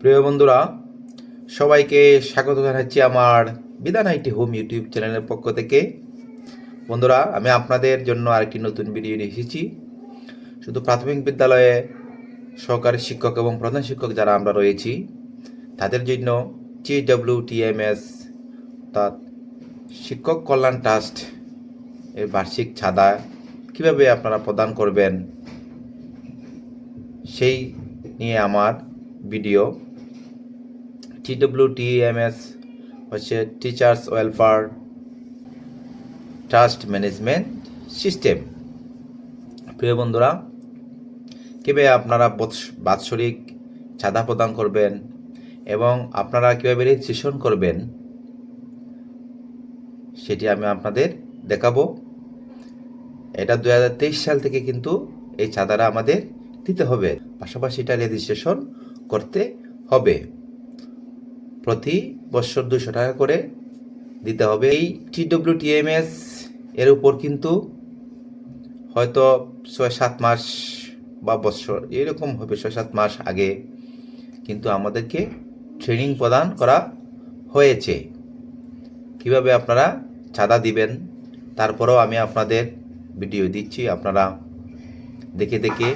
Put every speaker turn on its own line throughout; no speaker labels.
প্রিয় বন্ধুরা, সবাইকে স্বাগত জানাচ্ছি আমার বিধান আইটি হোম ইউটিউব চ্যানেলের পক্ষ থেকে। বন্ধুরা, আমি আপনাদের জন্য আরেকটি নতুন ভিডিও নিয়ে এসেছি। শুধু প্রাথমিক বিদ্যালয়ে সহকারী শিক্ষক এবং প্রধান শিক্ষক যারা আমরা রয়েছি, তাদের জন্য টিএমএস অর্থাৎ শিক্ষক কল্যাণ ট্রাস্ট এর বার্ষিক ছাদা কীভাবে আপনারা প্রদান করবেন, সেই নিয়ে আমার ভিডিও টিডব্লিউটিএমএস হচ্ছে teachers welfare trust management system প্রিয় বন্ধুরা, কীভাবে আপনারা বৎস- বাৎসরিক চাঁদা প্রদান করবেন এবং আপনারা কীভাবে রেজিস্ট্রেশন করবেন, সেটি আমি আপনাদের দেখাবো। এটা দু হাজার তেইশ সাল থেকে কিন্তু এই চাঁদাটা আমাদের দিতে হবে। পাশাপাশি এটা রেজিস্ট্রেশন করতে হবে। প্রতি বছর দুশো টাকা করে দিতে হবে। এই টিডব্লিউটিএমএস এর উপর কিন্তু হয়তো ছয় সাত মাস বা বছর, এরকম হবে ছয় সাত মাস আগে কিন্তু আমাদেরকে ট্রেনিং প্রদান করা হয়েছে। কীভাবে আপনারা চাঁদা দিবেন, তারপরেও আমি আপনাদের ভিডিও দিচ্ছি, আপনারা দেখে দেখে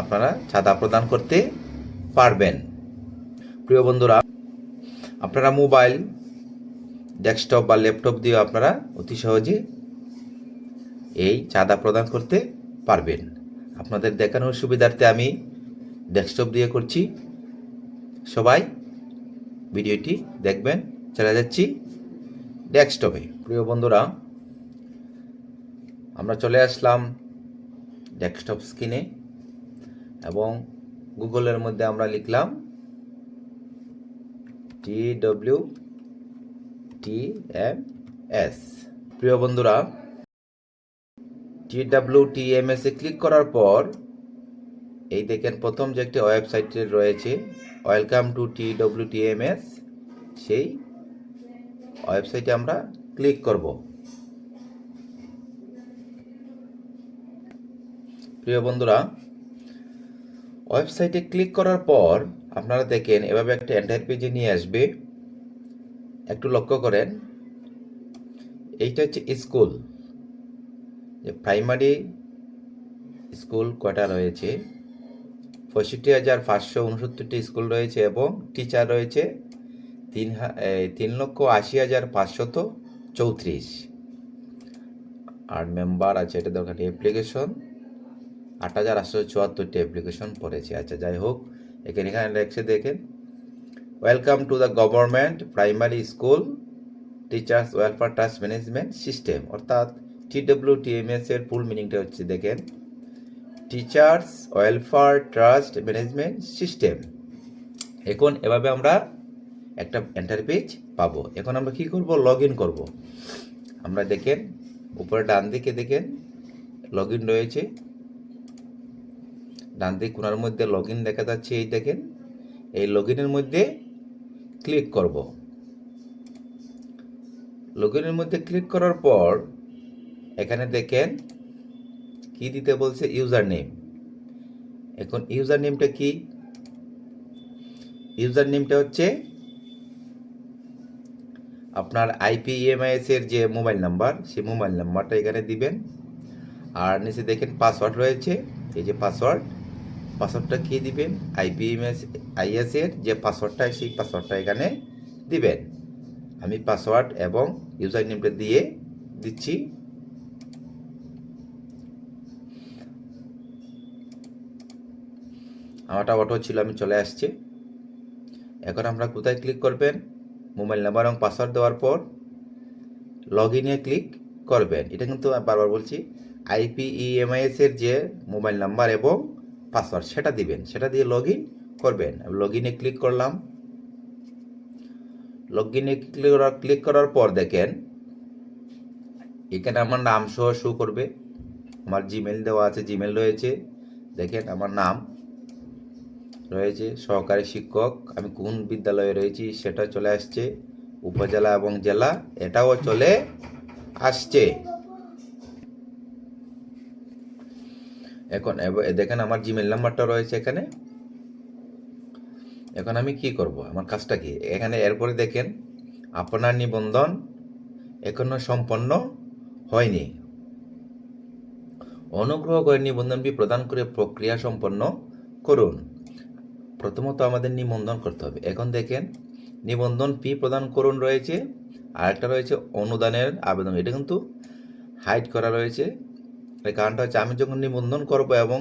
আপনারা চাঁদা প্রদান করতে পারবেন। প্রিয় বন্ধুরা, আপনারা মোবাইল, ডেস্কটপ বা ল্যাপটপ দিয়ে আপনারা অতি সহজে এই চাঁদা প্রদান করতে পারবেন। আপনাদের দেখানোর সুবিধার্থে আমি ডেস্কটপ দিয়ে করছি। সবাই ভিডিওটি দেখবেন, চলে যাচ্ছি ডেস্কটপে। প্রিয় বন্ধুরা, আমরা চলে আসলাম ডেস্কটপ স্ক্রিনে এবং গুগলের মধ্যে আমরা লিখলাম T W T M S. প্রিয় বন্ধুরা T W T M S এ ক্লিক করার পর এই দেখেন প্রথম যে একটি ওয়েবসাইট রয়েছে, welcome to T W T M S, সেই ওয়েবসাইটে আমরা ক্লিক করব। প্রিয় বন্ধুরা, ওয়েবসাইটে ক্লিক করার পর আপনারা দেখেন, এভাবে একটা এন্টার পেজে নিয়ে আসবে। একটু লক্ষ্য করেন, এইটা হচ্ছে স্কুল। যে প্রাইমারি স্কুল কটা রয়েছে? পঁয়ষট্টি হাজার পাঁচশো উনসত্তরটি স্কুল রয়েছে এবং টিচার রয়েছে তিন তিন লক্ষ আশি হাজার পাঁচশত চৌত্রিশ। আর মেম্বার আছে, এটা দরকার অ্যাপ্লিকেশন আট হাজার আটশো চুয়াত্তরটি অ্যাপ্লিকেশন পড়েছে। আচ্ছা যাই হোক এখানে এখানে লেখছে দেখেন। Welcome to the government primary school teachers welfare trust management system অর্থাৎ টিডব্লিউ টিএমএস এর ফুল মিনিংটা হচ্ছে, দেখেন। Teachers welfare trust management system এখন এভাবে আমরা একটা এন্টার পেজ পাবো। এখন আমরা কি করব? লগ ইন করব। আমরা দেখেন, উপরে ডান দিকে দেখেন লগ ইন রয়েছে। ডান দিক কোনার মধ্যে লগ ইন দেখা যাচ্ছে, এই দেখেন। এই লগ ইনের মধ্যে ক্লিক করব। লগ ইনের মধ্যে ক্লিক করার পর, এখানে দেখেন কি দিতে বলছে ইউজার নেম এখন ইউজার নেমটা কি? ইউজার নেমটা হচ্ছে আপনার আইপিএমআইএস এর যে মোবাইল নাম্বার সেই মোবাইল নাম্বারটা এখানে দিবেন। আর নিচে দেখেন পাসওয়ার্ড রয়েছে, এই যে পাসওয়ার্ড পাসওয়ার্ডটা কি দিবেন? আইপিএমএস আইএস এর যে পাসওয়ার্ডটা সেই পাসওয়ার্ডটা এখানে দিবেন। আমি পাসওয়ার্ড এবং ইউজার নেমটা দিয়ে দিচ্ছি। আমারটা অটো ছিল, আমি চলে আসছি। এখন আমরা কোথায় ক্লিক করবেন? মোবাইল নাম্বার এবং পাসওয়ার্ড দেওয়ার পর লগ ইনে ক্লিক করবেন। এটা কিন্তু বারবার বলছি আইপিইএমআইএস এর যে মোবাইল নাম্বার এবং পাসওয়ার্ড সেটা দিবেন, সেটা দিয়ে লগ ইন করবেন। লগ ইনে ক্লিক করলাম। লগ ইনে ক্লিক করার ক্লিক করার পর দেখেন, এখানে আমার নাম সহ শো করবে। আমার জিমেল দেওয়া আছে জিমেল রয়েছে। দেখেন আমার নাম রয়েছে, সহকারী শিক্ষক। আমি কোন বিদ্যালয়ে রয়েছি, সেটা চলে আসছে। উপজেলা এবং জেলা, এটাও চলে আসছে। এখন দেখেন আমার জিমেল নাম্বারটা রয়েছে এখানে। এখন আমি কি করব? আমার কাজটা কি? এখানে এরপরে দেখেন, আপনার নিবন্ধন এখনও সম্পন্ন হয়নি। অনুগ্রহ করে নিবন্ধন ফি প্রদান করে প্রক্রিয়া সম্পন্ন করুন। প্রথমত আমাদের নিবন্ধন করতে হবে। এখন দেখেন, নিবন্ধন ফি প্রদান করুন রয়েছে। আর একটা রয়েছে অনুদানের আবেদন। এটা কিন্তু হাইড করা রয়েছে। কারণটা হচ্ছে, আমি যখন নিবন্ধন করব এবং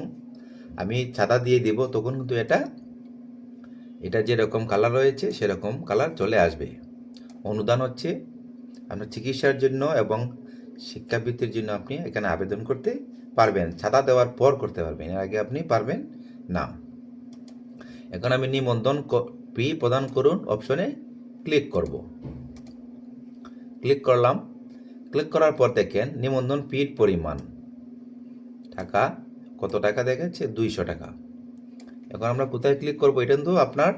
আমি ছাতা দিয়ে দিব, তখন কিন্তু এটা এটা যেরকম কালার রয়েছে, সেরকম কালার চলে আসবে। অনুদান হচ্ছে আপনার চিকিৎসার জন্য এবং শিক্ষাবৃত্তির জন্য আপনি এখানে আবেদন করতে পারবেন। ছাতা দেওয়ার পর করতে পারবেন, এর আগে আপনি পারবেন না। এখন আমি নিবন্ধন ফি প্রদান করুন অপশনে ক্লিক করব। ক্লিক করলাম। ক্লিক করার পর দেখেন, নিবন্ধন ফির পরিমাণ। টাকা, কত টাকা দেখাচ্ছে? দুইশো টাকা। এখন আমরা কোথায় ক্লিক করব? এটা কিন্তু আপনার,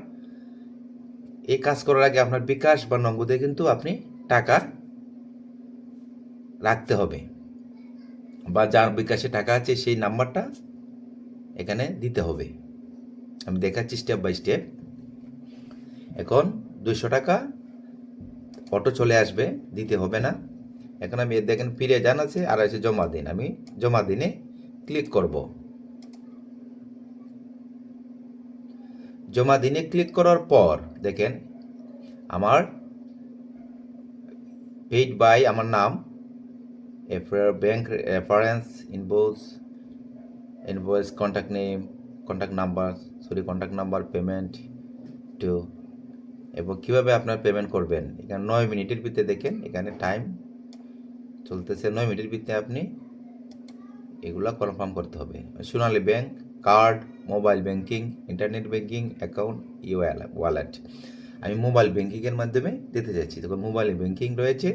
এই কাজ করার আগে আপনার বিকাশ বা নগদে কিন্তু আপনি টাকা রাখতে হবে। বা যার বিকাশে টাকা আছে, সেই নাম্বারটা এখানে দিতে হবে। আমি দেখাচ্ছি স্টেপ বাই স্টেপ এখন দুইশো টাকা অটো চলে আসবে, দিতে হবে না। এখন আমি দেখেন, ফিরে যান আছে, আর আছে জমা দিন। আমি জমা দিনে ক্লিক করব। জমা দিনে ক্লিক করার পর দেখেন আমার পেইড বাই আমার নাম bank reference invoice invoice contact name contact number sorry contact number payment to এবং কীভাবে আপনার পেমেন্ট করবেন? এখানে নয় মিনিটের ভিতরে দেখেন, এখানে টাইম চলতেছে। নয় মিনিটের ভিতরে আপনি এগুলা কনফার্ম করতে হবে। Sonali bank card mobile banking internet banking account U wallet আমি মোবাইল ব্যাংকিংয়ের মাধ্যমে দিতে চাইছি। তখন মোবাইল ব্যাংকিং রয়েছে।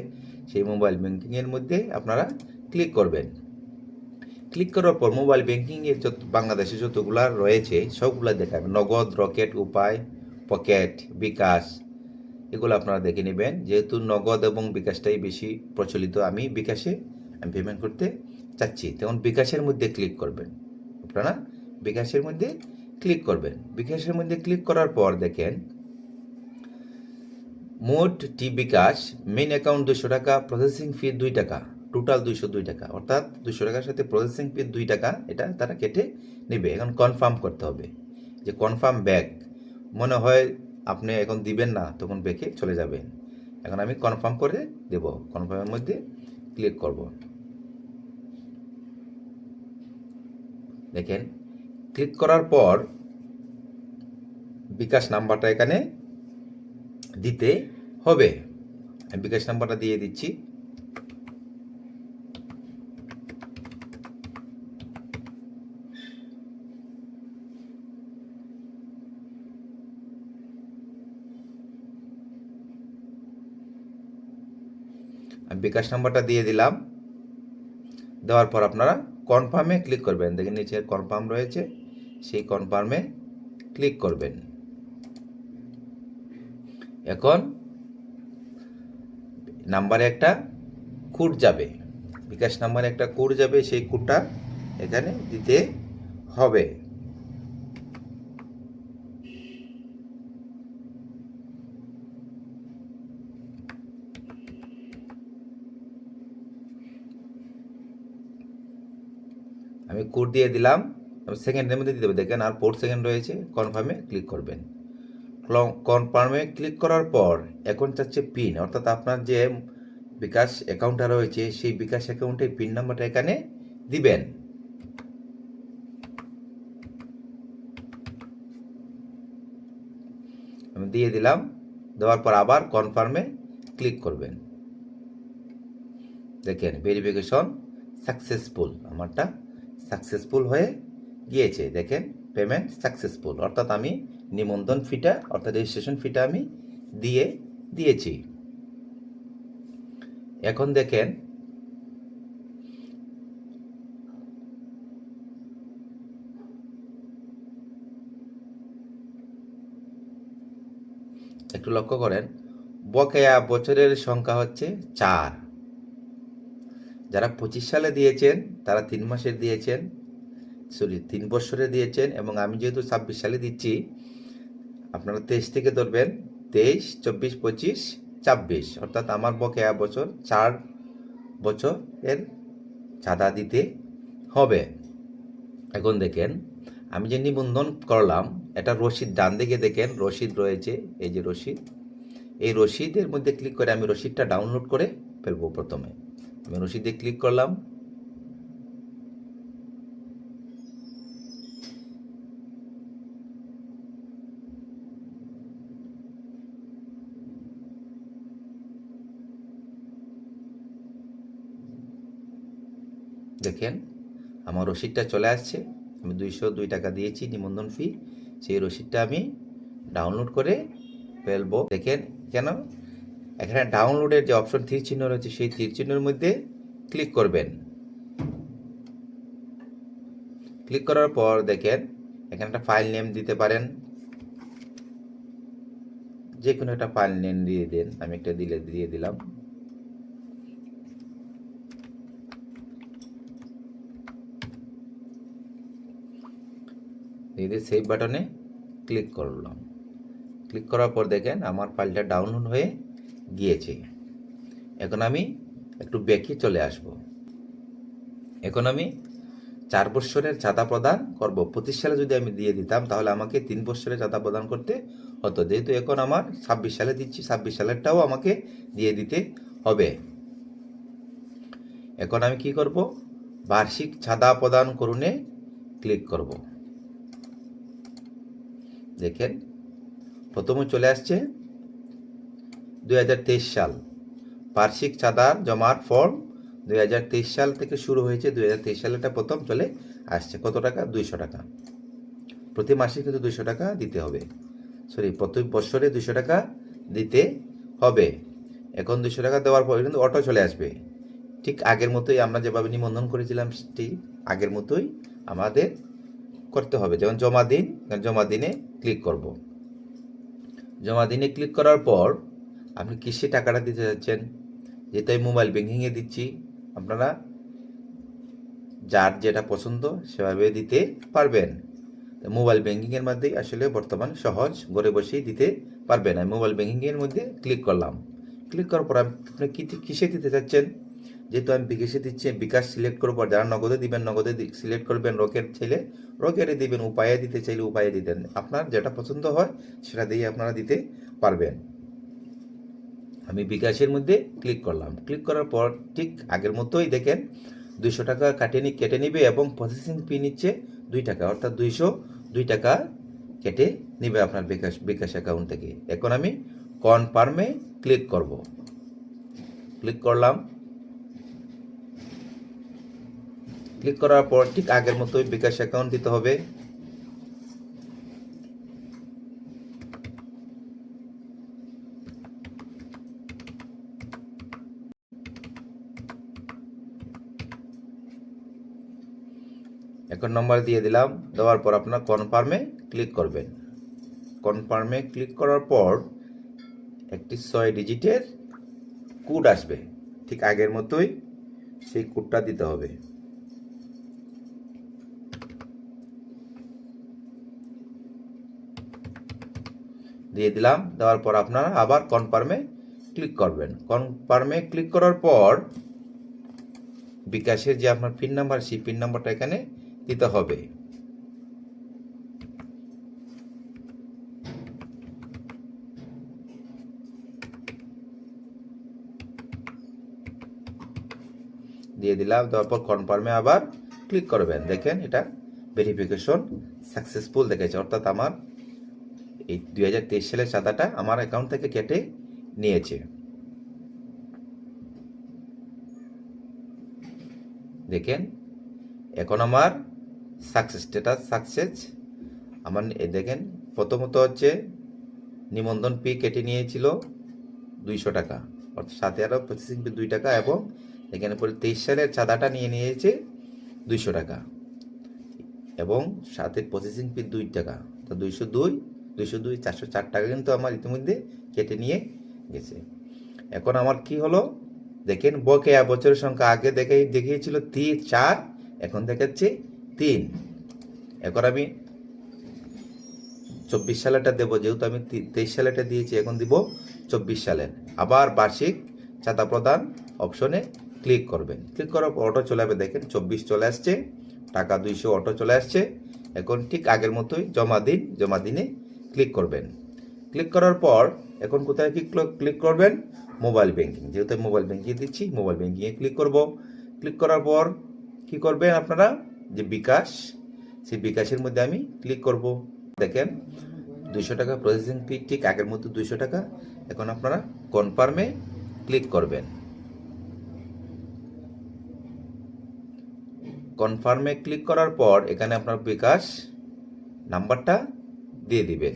সেই মোবাইল ব্যাংকিংয়ের মধ্যে আপনারা ক্লিক করবেন। ক্লিক করার পর মোবাইল ব্যাংকিংয়ের যত, বাংলাদেশে যতগুলা রয়েছে, সবগুলো দেখাবে নগদ রকেট উপায় পকেট বিকাশ, এগুলো আপনারা দেখে নেবেন। যেহেতু নগদ এবং বিকাশটাই বেশি প্রচলিত, আমি বিকাশে, আমি পেমেন্ট করতে চাচ্ছি, তখন বিকাশের মধ্যে ক্লিক করবেন। আপনারা বিকাশের মধ্যে ক্লিক করবেন। বিকাশের মধ্যে ক্লিক করার পর দেখেন, মোট টি বিকাশ মেন অ্যাকাউন্ট দুশো টাকা প্রসেসিং ফি দুই টাকা টোটাল দুইশো দুই টাকা। অর্থাৎ দুশো টাকার সাথে প্রসেসিং ফি দুই টাকা, এটা তারা কেটে নেবে। এখন কনফার্ম করতে হবে যে কনফার্ম ব্যাক মনে হয় আপনি এখন দিবেন না, তখন ব্যাকে চলে যাবেন। এখন আমি কনফার্ম করে দেব। কনফার্মের মধ্যে ক্লিক করব। দেখেন ক্লিক করার পর বিকাশ নাম্বারটা এখানে দিতে হবে। বিকাশ নাম্বারটা দিয়ে দিচ্ছি। বিকাশ নাম্বারটা দিয়ে দিলাম। দেওয়ার পর আপনারা কনফার্মে ক্লিক করবেন। দেখেন নিচে কনফার্ম রয়েছে, সেই কনফার্মে ক্লিক করবেন। এখন নাম্বারে একটা কোড যাবে। বিকাশ নাম্বারে একটা কোড যাবে, সেই কোডটা এখানে দিতে হবে। আমি কোড দিয়ে দিলাম সেকেন্ডের মধ্যে দিতে হবে দেখেন আর ফোর সেকেন্ড রয়েছে কনফার্মে ক্লিক করবেন। কনফার্মে ক্লিক করার পর এখন চাচ্ছে পিন অর্থাৎ আপনার যে বিকাশ অ্যাকাউন্টটা রয়েছে, সেই বিকাশ অ্যাকাউন্টের পিন নাম্বারটা এখানে দিবেন। আমি দিয়ে দিলাম, দেওয়ার পর আবার কনফার্মে ক্লিক করবেন। দেখেন ভেরিফিকেশন সাকসেসফুল আমারটা সাকসেসফুল হয়ে গিয়েছে। দেখেন পেমেন্ট সাকসেসফুল অর্থাৎ আমি নিবন্ধন ফিটা অর্থাৎ রেজিস্ট্রেশন ফিটা আমি দিয়ে দিয়েছি। এখন দেখেন, একটু লক্ষ্য করেন, বকেয়া বছরের সংখ্যা হচ্ছে চার। যারা পঁচিশ সালে দিয়েছেন, তারা তিন মাসের দিয়েছেন সরি তিন বছরে দিয়েছেন এবং আমি যেহেতু ছাব্বিশ সালে দিচ্ছি, আপনারা তেইশ থেকে ধরবেন, তেইশ, চব্বিশ, পঁচিশ, ছাব্বিশ, অর্থাৎ আমার বকেয়া বছর চার বছর এর চাঁদা দিতে হবে। এখন দেখেন, আমি যে নিবন্ধন করলাম, এটা রসিদ ডান দিকে দেখেন রসিদ রয়েছে, এই যে রসিদ এই রসিদের মধ্যে ক্লিক করে আমি রসিদটা ডাউনলোড করে ফেলব প্রথমে। আমি রসিদে ক্লিক করলাম। দেখেন, আমার রসিদটা চলে আসছে। আমি দুইশো দুই টাকা দিয়েছি নিবন্ধন ফি সেই রসিদটা আমি ডাউনলোড করে ফেলব। দেখেন, কেন? এখানে ডাউনলোডের যে অপশন তীর চিহ্ন রয়েছে, সেই তীর চিহ্নের মধ্যে ক্লিক করবেন। ক্লিক করার পর দেখেন, এখানে একটা ফাইল নেম দিতে পারেন। যে কোনো একটা ফাইল নেম দিয়ে দেন, আমি একটা দিলে, দিয়ে দিলাম। দিয়ে সেভ বাটনে ক্লিক করলাম। ক্লিক করার পর দেখেন, আমার ফাইলটা ডাউনলোড হয়ে গিয়েছে। এখন আমি একটু ব্যাকে চলে আসব। এখন আমি চার বৎসরের চাঁদা প্রদান করব। পঁচিশ সালে যদি আমি দিয়ে দিতাম, তাহলে আমাকে তিন বৎসরের চাঁদা প্রদান করতে হতো। যেহেতু এখন আমার ছাব্বিশ সালে দিচ্ছি, ছাব্বিশ সালেরটাও আমাকে দিয়ে দিতে হবে। এখন আমি কি করব? বার্ষিক চাঁদা প্রদান করুনে ক্লিক করব। দেখেন, প্রথমে চলে আসছে দুই হাজার তেইশ সাল। বার্ষিক চাঁদার জমার ফর্ম দুই হাজার তেইশ সাল থেকে শুরু হয়েছে। দু হাজার তেইশ সালেটা প্রথম চলে আসছে। কত টাকা? দুইশো টাকা। প্রতি মাসে কিন্তু দুইশো টাকা দিতে হবে। সরি প্রতি বছরে দুইশো টাকা দিতে হবে। এখন দুইশো টাকা দেওয়ার পরে কিন্তু অটো চলে আসবে। ঠিক আগের মতোই আমরা যেভাবে নিবন্ধন করেছিলাম, ঠিক আগের মতোই আমাদের করতে হবে। যেমন জমা দিন, জমা দিনে ক্লিক করব। জমা দিনে ক্লিক করার পর আপনি কিসে টাকাটা দিতে যাচ্ছেন? যেহেতু আমি মোবাইল ব্যাঙ্কিংয়ে দিচ্ছি, আপনারা যার যেটা পছন্দ সেভাবে দিতে পারবেন। মোবাইল ব্যাঙ্কিংয়ের মধ্যেই আসলে বর্তমান সহজ ঘরে বসেই দিতে পারবেন। আমি মোবাইল ব্যাঙ্কিংয়ের মধ্যে ক্লিক করলাম। ক্লিক করার পর আপনি কী কিসে দিতে চাচ্ছেন? যেহেতু আমি বিকাশে দিচ্ছি বিকাশ সিলেক্ট করব যারা নগদে দিবেন, নগদে সিলেক্ট করবেন রকেট চাইলে রকেটে দিবেন, উপায়ে দিতে চাইলে উপায়ে দিতেন। আপনার যেটা পছন্দ হয় সেটা দিয়ে আপনারা দিতে পারবেন। আমি বিকাশের মধ্যে ক্লিক করলাম। ক্লিক করার পর ঠিক আগের মতোই দেখেন দুইশো টাকা কাটে নি কেটে নিবে এবং প্রসেসিং ফি নিচ্ছে দুই টাকা। অর্থাৎ দুইশো দুই টাকা কেটে নিবে আপনার বিকাশ বিকাশ অ্যাকাউন্ট থেকে। এখন আমি কনফার্মে ক্লিক করব। ক্লিক করলাম। ক্লিক করার পর ঠিক আগের মতোই বিকাশ অ্যাকাউন্ট দিতে হবে। অ্যাকাউন্ট নাম্বার দিয়ে দিলাম। দেওয়ার পর আপনার কনফার্মে ক্লিক করবেন। কনফার্মে ক্লিক করার পর একটি ছয় ডিজিটের কোড আসবে। ঠিক আগের মতোই সেই কোডটা দিতে হবে। দিয়ে দিলাম। দেওয়ার পর আপনারা আবার কনফার্মে ক্লিক করবেন। কনফার্মে ক্লিক করার পর বিকাশের যে আপনার পিন নাম্বার সেই পিন নাম্বারটা এখানে দিতে হবে। দিয়ে দিলাম, তারপর কনফার্মে আবার ক্লিক করবেন। দেখেন এটা ভেরিফিকেশন সাকসেসফুল দেখেছে অর্থাৎ আমার এই দুই হাজার তেইশ সালের চাঁদাটা আমার অ্যাকাউন্ট থেকে কেটে নিয়েছে। দেখেন, এখন আমার সাকসেস স্ট্যাটাস সাকসেস আমার এ দেখেন, প্রথমত হচ্ছে নিবন্ধন পি কেটে নিয়েছিল দুইশো টাকা। অর্থাৎ সাথে আরও প্রসেসিং ফি দুই টাকা এবং এখানে পরে তেইশ সালের চাঁদাটা নিয়ে নিয়েছে দুইশো টাকা। এবং সাথে প্রসেসিং ফি দুই টাকা। তো দুইশো দুই দুইশো দুই, চারশো চার টাকা কিন্তু আমার ইতিমধ্যে কেটে নিয়ে গেছে। এখন আমার কি হলো? দেখেন, বকেয়া বছরের সংখ্যা আগে দেখে দেখিয়েছিল তিন চার, এখন দেখাচ্ছে তিন। এখন আমি চব্বিশ সালেরটা দেবো, যেহেতু আমি তেইশ সালেরটা দিয়েছি, এখন দিব চব্বিশ সালের আবার বার্ষিক চাঁদা প্রদান অপশনে ক্লিক করবেন। ক্লিক করার পর অটো চলে যাবে দেখেন চব্বিশ চলে আসছে, টাকা দুইশো অটো চলে আসছে। এখন ঠিক আগের মতোই জমা দিন, জমা দিনে ক্লিক করবেন। ক্লিক করার পর এখন কোথায় ক্লিক ক্লিক করবেন? Mobile banking. যেহেতু মোবাইল ব্যাংকিং দিচ্ছি, মোবাইল ব্যাংকিংয়ে ক্লিক করব। ক্লিক করার পর কি করবেন আপনারা? যে বিকাশ, সেই বিকাশের মধ্যে আমি ক্লিক করব। দেখেন, দুইশো টাকা প্রসেসিং ফি ঠিক আগের মতো দুইশো টাকা। এখন আপনারা কনফার্মে ক্লিক করবেন। কনফার্মে ক্লিক করার পর এখানে আপনার বিকাশ নাম্বারটা দিয়ে দিবেন।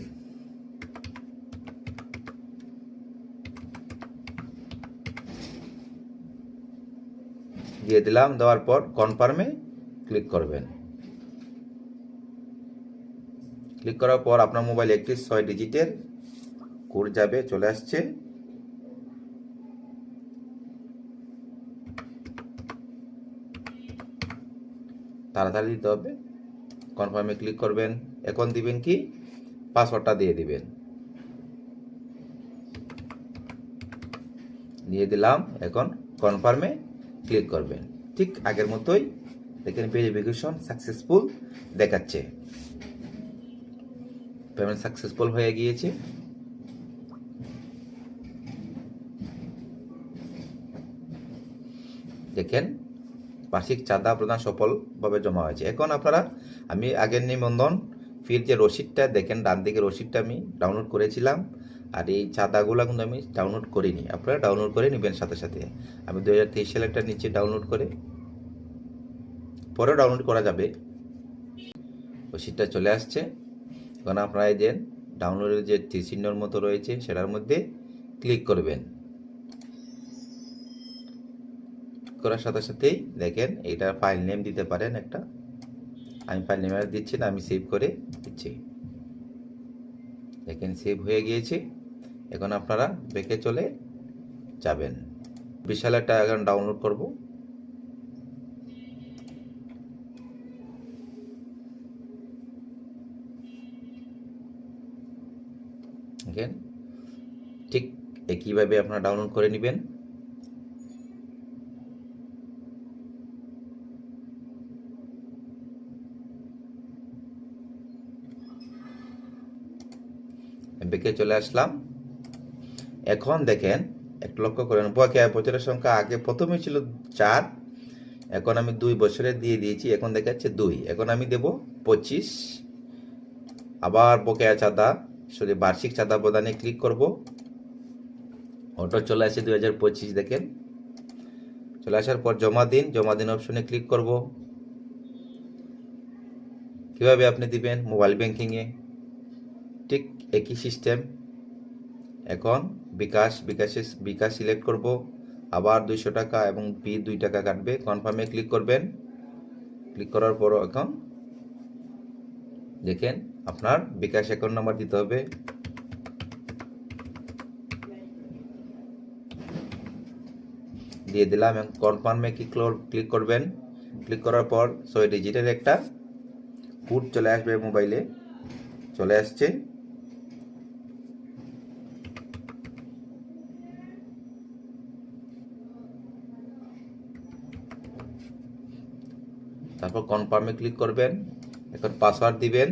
দিয়ে দিলাম, দেওয়ার পর কনফার্মে ক্লিক করবেন। ক্লিক করার পর আপনার মোবাইল একটি ছয় ডিজিটের কোড যাবে, চলে আসছে। তাড়াতাড়ি দিতে হবে। কনফার্মে ক্লিক করবেন। এখন দিবেন কি? পাসওয়ার্ডটা দিয়ে দিবেন। দিয়ে দিলাম। এখন কনফার্মে ক্লিক করবেন। ঠিক আগের মতোই দেখেন ভেরিফিকেশন সাকসেসফুল দেখাচ্ছে। পেমেন্ট সাকসেসফুল হয়ে গিয়েছে। দেখেন, বার্ষিক চাঁদা প্রদান সফলভাবে জমা হয়েছে। এখন আপনারা, আমি আগের নিবন্ধন, ফির যে রসিদটা, দেখেন ডান দিকে রসিদটা আমি ডাউনলোড করেছিলাম, আর এই চাঁদাগুলো কিন্তু আমি ডাউনলোড করিনি। আপনারা ডাউনলোড করে নেবেন সাথে সাথে। আমি দু হাজার তেইশ সালেরটা নিচে ডাউনলোড করে পরেও ডাউনলোড করা যাবে। রসিদটা চলে আসছে। এখন আপনারা এই যে ডাউনলোডের যে চিহ্নর মতো রয়েছে, সেটার মধ্যে ক্লিক করবেন। করার সাথে সাথেই দেখেন এটা ফাইল নেম দিতে পারেন একটা। আমি ফাইল নেম দিচ্ছি না, আমি সেভ করে দিচ্ছি। দেখেন সেভ হয়ে গিয়েছে। এখন আপনারা বেঁকে চলে যাবেন। বিশাল একটা এখন ডাউনলোড করব। দেখেন ঠিক একইভাবে আপনারা ডাউনলোড করে নেবেন। বেঁকে চলে আসলাম। এখন দেখেন, একটু লক্ষ্য করেন বকেয়া বছরের সংখ্যা আগে প্রথমে ছিল চার, এখন আমি দুই বছরে দিয়ে দিয়েছি, এখন দেখাচ্ছে দুই, এখন আমি দেব পঁচিশ, আবার বকেয়া চাঁদা। সরি, বার্ষিক চাঁদা প্রদানে ক্লিক করব। অটো চলে আসে দুই হাজার পঁচিশ, দেখেন। চলে আসার পর জমা দিন জমা দিন অপশনে ক্লিক করব। কীভাবে আপনি দিবেন? মোবাইল ব্যাংকিংয়ে ঠিক একই সিস্টেম এখন বিকাশ, বিকাশে, বিকাশ সিলেক্ট করব। আবার দুইশো টাকা এবং পি দুই টাকা কাটবে। কনফার্মে ক্লিক করবেন। ক্লিক করার পর এখন দেখেন আপনার বিকাশ অ্যাকাউন্ট নাম্বার দিতে হবে। দিয়ে দিলাম এবং কনফার্মে ক্লিক ক্লিক করবেন। ক্লিক করার পর ছয় ডিজিটের একটা কোড চলে আসবে মোবাইলে চলে আসছে। তারপর কনফার্মে ক্লিক করবেন। এখন পাসওয়ার্ড দিবেন।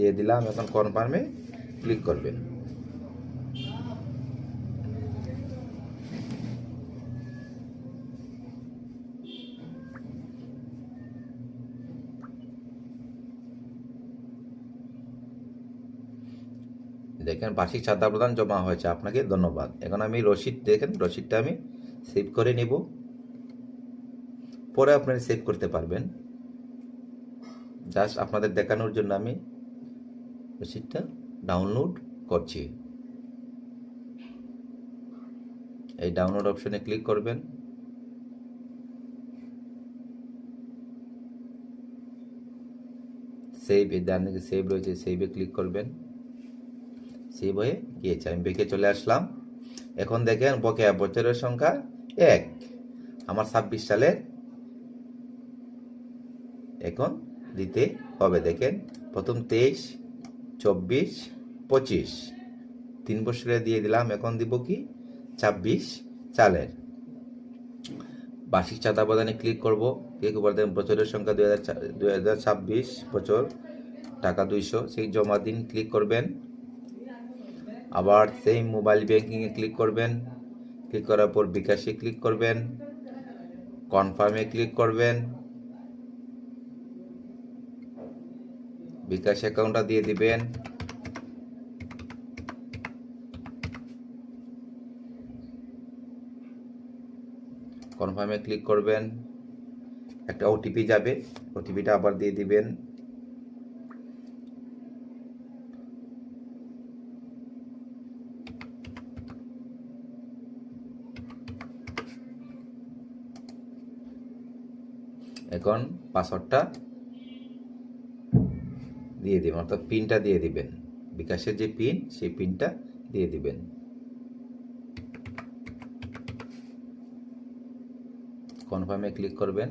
দিয়ে দিলাম। এখন কনফার্মে ক্লিক করবেন। দেখেন, বার্ষিক চাঁদা প্রদান জমা হয়েছে। আপনাকে ধন্যবাদ। এখন আমি রসিদ দেখেন, রসিদটা আমি সেভ করে নিব। পরে আপনারা সেভ করতে পারবেন। জাস্ট আপনাদের দেখানোর জন্য আমি রসিদটা ডাউনলোড করছি। এই ডাউনলোড অপশনে ক্লিক করবেন। সেভ এর ডান দিকে সেভ রয়েছে সেভে ক্লিক করবেন। সেভ হয়ে গিয়েছে, আমি বেঁকে চলে আসলাম। এখন দেখেন বকেয়া বছরের সংখ্যা এক। আমার ছাব্বিশ সালের এখন দিতে হবে। দেখেন, প্রথম তেইশ চব্বিশ, পঁচিশ। তিন বছরে দিয়ে দিলাম, এখন দিব কি? ছাব্বিশ চালের। বার্ষিক চাঁদা প্রদানে ক্লিক করব। ক্লিক করে দেন বছরের সংখ্যা দুই হাজার ছাব্বিশ বছর, টাকা দুইশো। সেই জমা দিন ক্লিক করবেন। আবার সেই মোবাইল ব্যাংকিংয়ে ক্লিক করবেন। ক্লিক করার পর বিকাশে ক্লিক করবেন। কনফার্মে ক্লিক করবেন। বিকাশ অ্যাকাউন্টটা দিয়ে দিবেন। কনফার্মে ক্লিক করবেন। একটা ওটিপি যাবে ওটিপিটা আবার দিয়ে দিবেন। এখন পাসওয়ার্ডটা দিয়ে দিবেন, অর্থাৎ পিনটা দিয়ে দিবেন। বিকাশের যে পিন সেই পিনটা দিয়ে দিবেন। কনফার্মে ক্লিক করবেন।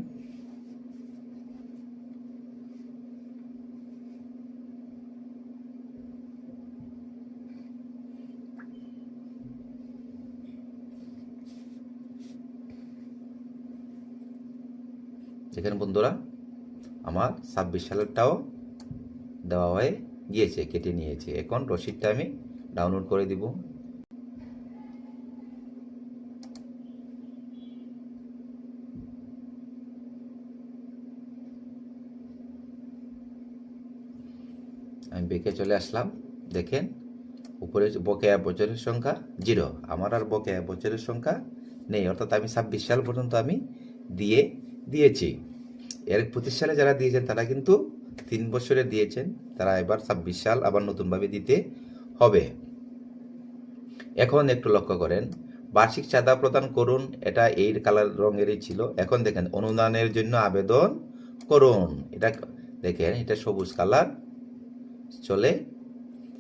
দেখেন বন্ধুরা, আমার ছাব্বিশ সালেরটাও দেওয়া হয়ে, গিয়েছে, কেটে নিয়েছে। এখন রসিদটা আমি ডাউনলোড করে দিব। আমি বেঁকে চলে আসলাম। দেখেন, উপরে বকেয়া বছরের সংখ্যা জিরো। আমার আর বকেয়া বছরের সংখ্যা নেই। অর্থাৎ আমি ছাব্বিশ সাল পর্যন্ত আমি দিয়ে দিয়েছি। এর সালে যারা দিয়েছেন, তারা কিন্তু তিন বছরে দিয়েছেন, তারা এবার ছাব্বিশ সাল আবার নতুনভাবে দিতে হবে। এখন একটু লক্ষ্য করেন, বার্ষিক চাঁদা প্রদান করুন, এটা এই কালার রঙেরই ছিল। এখন দেখেন, অনুদানের জন্য আবেদন করুন। এটা দেখেন, এটা সবুজ কালার চলে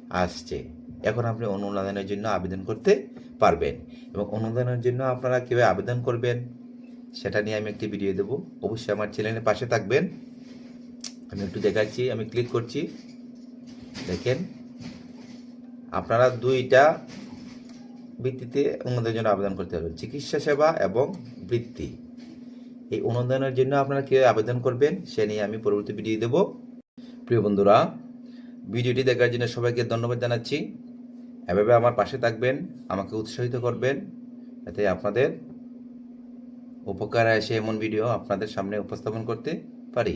আসছে। এখন আপনি অনুদানের জন্য আবেদন করতে পারবেন। এবং অনুদানের জন্য আপনারা কীভাবে আবেদন করবেন, সেটা নিয়ে আমি একটি ভিডিও দেবো। অবশ্যই আমার চ্যানেলের পাশে থাকবেন। আমি একটু দেখাচ্ছি, আমি ক্লিক করছি। দেখেন, আপনারা দুইটা ভিত্তিতে অনুদানের জন্য আবেদন করতে পারবেন। চিকিৎসা সেবা এবং বৃত্তি। এই অনুদানের জন্য আপনারা কীভাবে আবেদন করবেন, সে নিয়ে আমি পরবর্তী ভিডিও দেব। প্রিয় বন্ধুরা, ভিডিওটি দেখার জন্য সবাইকে ধন্যবাদ জানাচ্ছি। এভাবে আমার পাশে থাকবেন, আমাকে উৎসাহিত করবেন, যাতে আপনাদের উপকারে এসে এমন ভিডিও আপনাদের সামনে উপস্থাপন করতে পারি।